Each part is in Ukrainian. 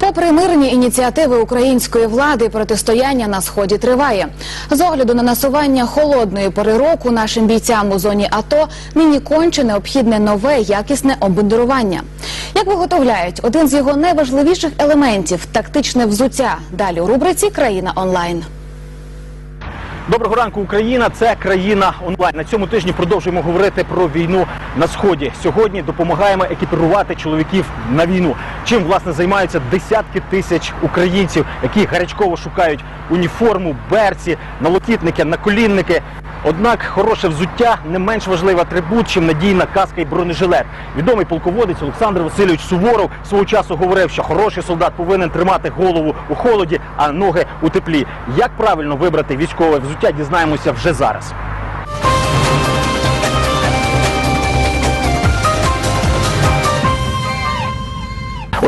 Попри мирні ініціативи української влади, протистояння на сході триває. З огляду на насування холодної пори року нашим бійцям у зоні АТО нині конче необхідне нове якісне обмундирування. Як виготовляють один з його найважливіших елементів тактичне взуття. Далі у рубриці Країна онлайн. Доброго ранку, Україна. Це країна онлайн. На цьому тижні продовжуємо говорити про війну на сході. Сьогодні допомагаємо екіпірувати чоловіків на війну. Чим власне займаються десятки тисяч українців, які гарячково шукають уніформу, берці, налокітники, наколінники. Однак хороше взуття не менш важливий атрибут, чим надійна каска і бронежилет. Відомий полководець Олександр Васильович Суворов свого часу говорив, що хороший солдат повинен тримати голову у холоді, а ноги у теплі. Як правильно вибрати військове взуття, дізнаємося вже зараз.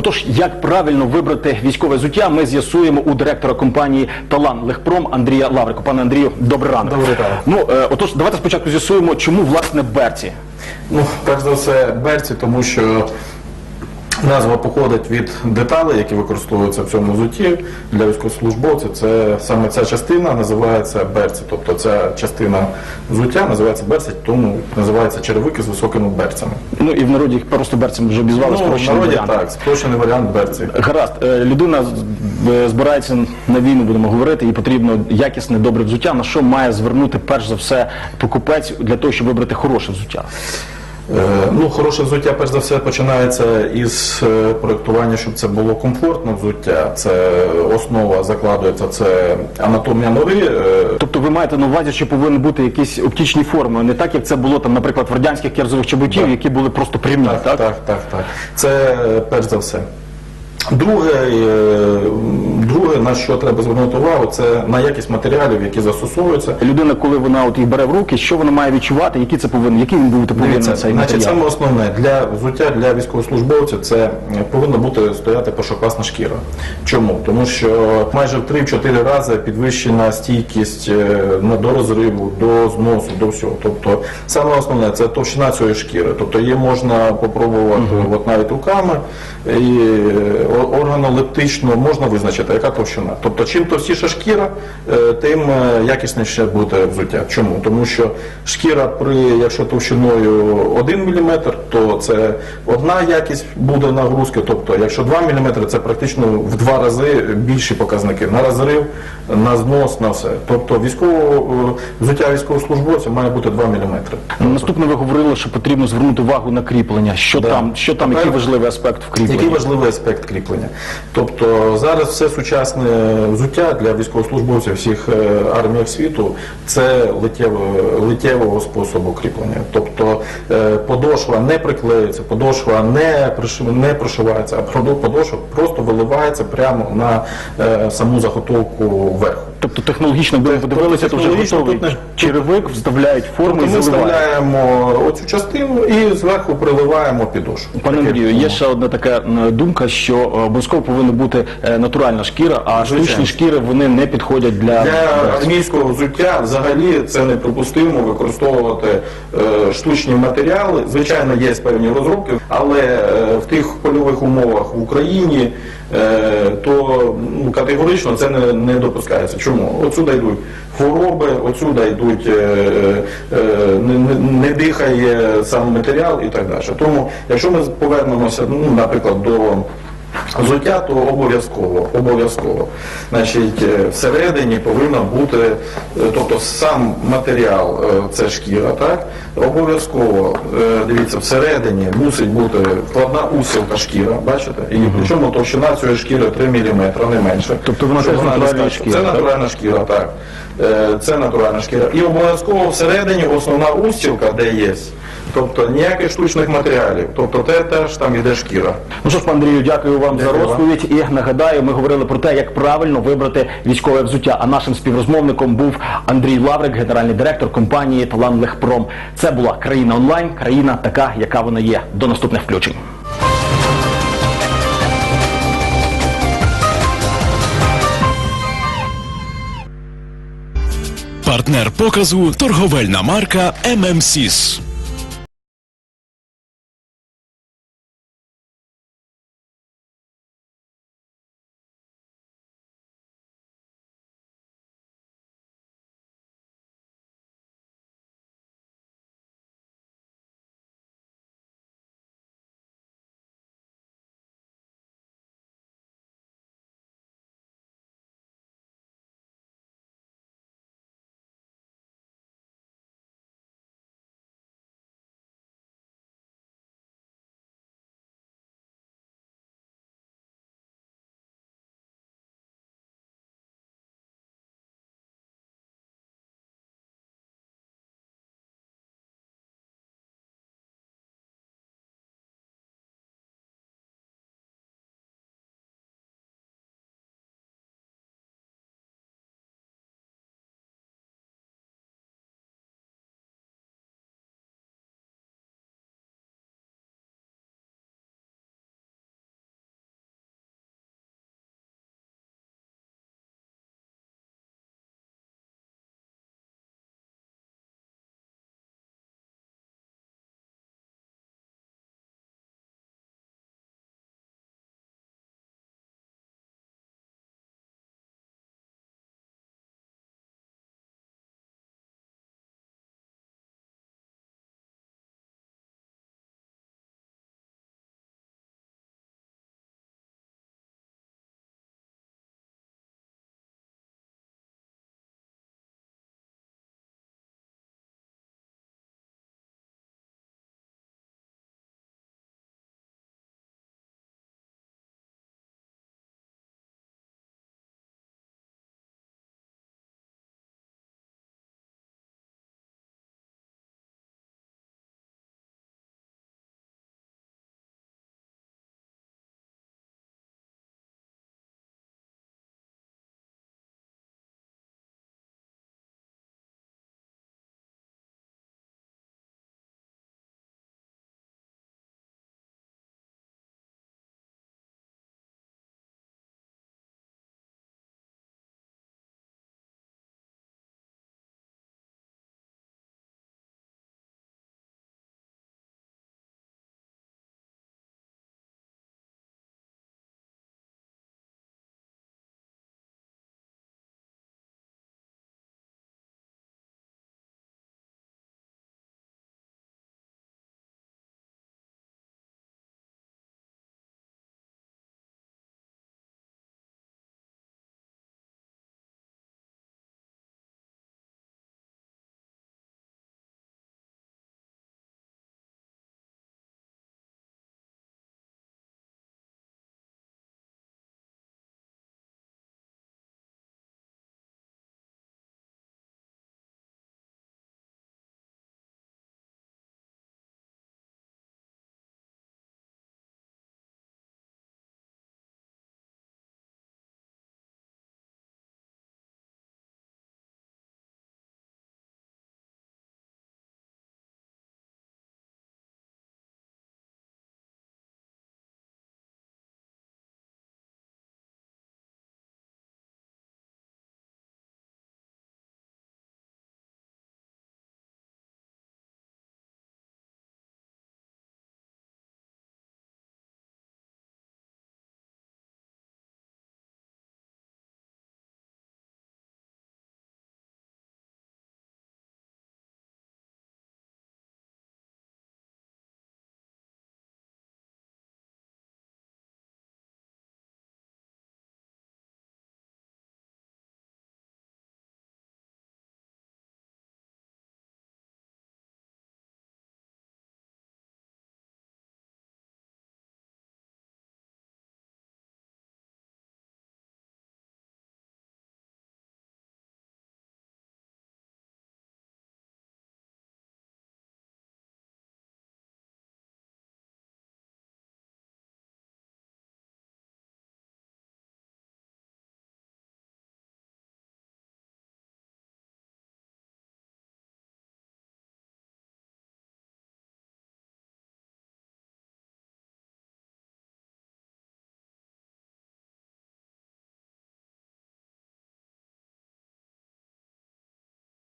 Отож, як правильно вибрати військове зуття, ми з'ясуємо у директора компанії Талан Легпром Андрія Лаврику. Пане Андрію, добрий ранок. Добрий ранок. Ну е, отож, давайте спочатку з'ясуємо, чому власне берці. Ну, перш за все, берці, тому що назва походить від деталей, які використовуються в цьому взутті для військовослужбовців. Це саме ця частина називається берці. Тобто ця частина взуття називається берці, тому називається черевики з високими берцями. Ну і в народі їх просто берцем вже обізвали Ну, в спрощений народі варіант. так, спрощений варіант берці. Гаразд, Е, людина е, збирається на війну, будемо говорити, і потрібно якісне добре взуття. На що має звернути перш за все покупець для того, щоб вибрати хороше взуття? Е, Ну, хороше взуття, перш за все, починається із е, проєктування, щоб це було комфортне взуття. Це основа закладується, це анатомія ноги. е, Тобто ви маєте на увазі, що повинні бути якісь оптичні форми, не так, як це було там, наприклад, в радянських керзових чоботів, які були просто прямі, так? Так, так, так, так. Це перш за все. Друге, друге, на що треба звернути увагу, це на якість матеріалів, які застосовуються. Людина, коли вона от їх бере в руки, що вона має відчувати, які це повинен, який він бути повинен цей значить, саме основне для взуття для військовослужбовців це е, повинна бути стояти першокласна шкіра. Чому? Тому що майже в 3-4 рази підвищена стійкість е, до розриву, до зносу, до всього. Тобто саме основне це товщина цієї шкіри. Тобто її можна попробувати от навіть руками і е, органолептично можна визначити, яка товщина. Тобто, чим товстіша шкіра, е, тим е, якісніше буде взуття. Чому? Тому що шкіра при, якщо товщиною 1 мм, то це одна якість буде нагрузки. Тобто, якщо 2 мм, це практично в два рази більші показники на розрив, на знос, на все. Тобто, військово е, взуття військовослужбовця має бути 2 мм. Наступне ви говорили, що потрібно звернути увагу на кріплення. Що Да. там, що там, який важливий аспект в кріпленні? Який важливий аспект кріплення? Тобто зараз все сучасне взуття для військовослужбовців всіх е, арміях світу це литтєво, литтєвого способу кріплення. Тобто е, подошва не приклеюється, подошва не, не прошивається, а подошва просто виливається прямо на е, саму заготовку вверху. Тобто технологічно, ви Тобто подивилися, то вже готовий тут черевик, вставляють форму Тобто і ми вставляємо оцю частину і зверху приливаємо підошву. Пане Андрію, є ще одна така думка, що е, обов'язково повинна бути е, натуральна шкіра, а Звичайно. штучні шкіри вони не підходять для, Для армійського взуття взагалі це неприпустимо використовувати е, штучні матеріали. Звичайно, є певні розробки, але е, в тих польових умовах в Україні е, то ну, категорично це не, не допускається. Чому? Отсюди йдуть хвороби, отсюди йдуть е, е, не, дихає сам матеріал і так далі. Тому, якщо ми повернемося, ну, наприклад, до Взуття то обов'язково, обов'язково. Значить, е, всередині повинна бути, е, тобто сам матеріал, е, це шкіра, так? Обов'язково, дивіться, всередині мусить бути вкладна усілка шкіра, бачите? І причому товщина цієї шкіри 3 мм, не менше. Тобто вона теж натуральна шкіра, Це натуральна шкіра, так. Це натуральна шкіра. І обов'язково всередині основна устілка, де є. Тобто ніяких штучних матеріалів. Тобто те теж там йде шкіра. Ну що ж, пане Андрію, дякую вам за Дякую вам. розповідь. І нагадаю, ми говорили про те, як правильно вибрати військове взуття. А нашим співрозмовником був Андрій Лаврик, генеральний директор компанії Талан Лехпром. Це була країна онлайн, країна така, яка вона є. До наступних включень. Партнер показу торговельна марка ММСІС.